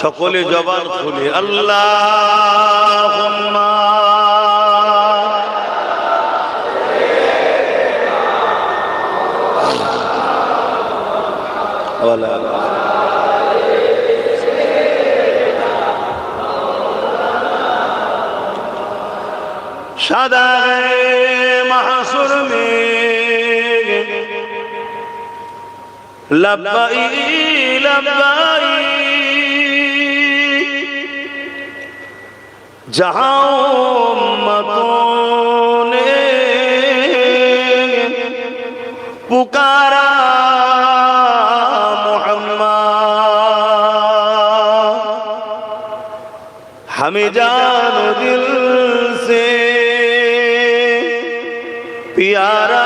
সকলে জবান খুলে আল্লাহ সাদা মাহাসুর মে লব্বাই লব্বা जहां उम्मतों ने पुकारा मोहम्मद हमें जानो दिल से प्यारा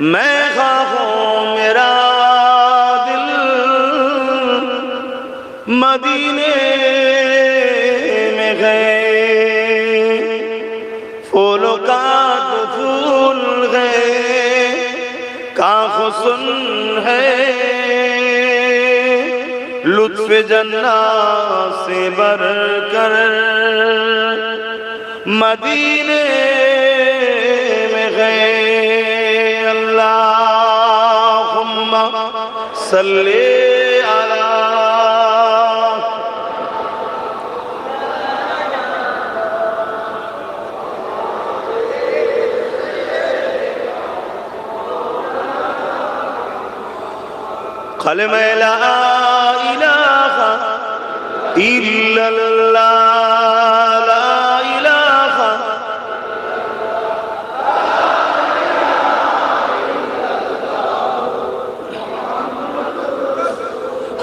میں خواہوں میرا دل مدینے میں گئے پھولوں کا تو پھول گئے کا حسن ہے لطف جنا سے بر کر مدینے صلي على قلمي لا إله إلا الله.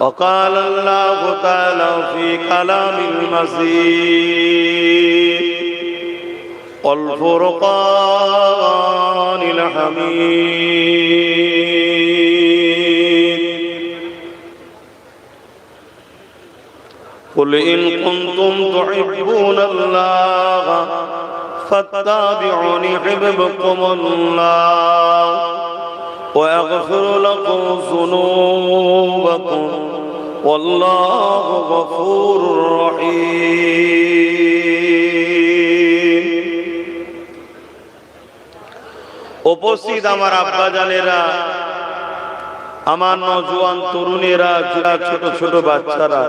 وقال الله تعالى في كلام المزيد والفرقان الحميد. قل إن كنتم تحبون الله فاتبعوني يحببكم الله. ويغفر لكم ذنوبكم والله غفور رحيم উপস্থিত আমার আব্বা জানেরা আমার নজওয়ান তরুণেরা যারা ছোট ছোট বাচ্চারা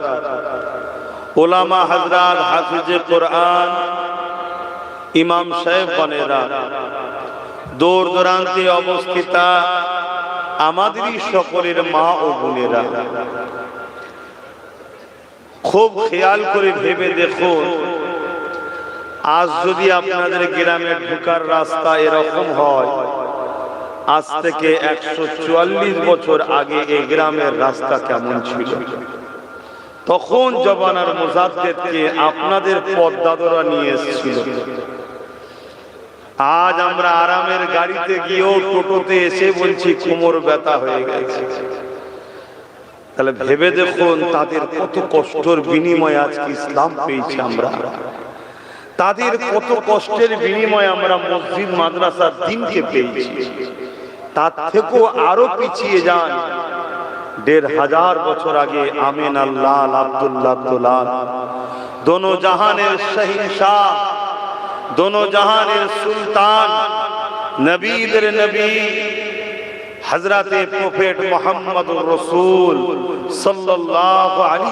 ওলামা হাজরাত হাফিজে কোরআন ইমাম সাহেব বনেরা দূর দূরান্তে অবস্থিতা আমাদেরই সকলের মা ও বোনেরা। খুব খেয়াল করে ভেবে দেখুন, আজ যদি আপনাদের গ্রামে ঢুকার রাস্তা এরকম হয়, আজ থেকে একশো চুয়াল্লিশ বছর আগে এই গ্রামের রাস্তা কেমন ছিল? তখন জবানার মোজাদ্দেদকে আপনাদের পদ্মাদরা নিয়ে এসেছিল। আজ আমরা আরামের গাড়িতে গিয়েও টোটোতে এসে বলছি, কোমর ব্যথা হয়ে গেছে। তাহলে ভেবে দেখুন, তাদের কত কষ্টের বিনিময়ে আজকে ইসলাম পেয়েছি আমরা। তাদের কত কষ্টের বিনিময়ে আমরা মসজিদ, মাদ্রাসার দিনকে পেয়েছি। তার থেকেও আরও পিছিয়ে যান। দেড় হাজার বছর আগে আমিন আল্লাহ আব্দুল্লাহ দোনো জাহানের শহিনশাহ দোনো জাহানের সুলতান নবীদের নবী হজরতে প্রফেট মোহাম্মদ রসুল সাল্লাল্লাহু আলাইহি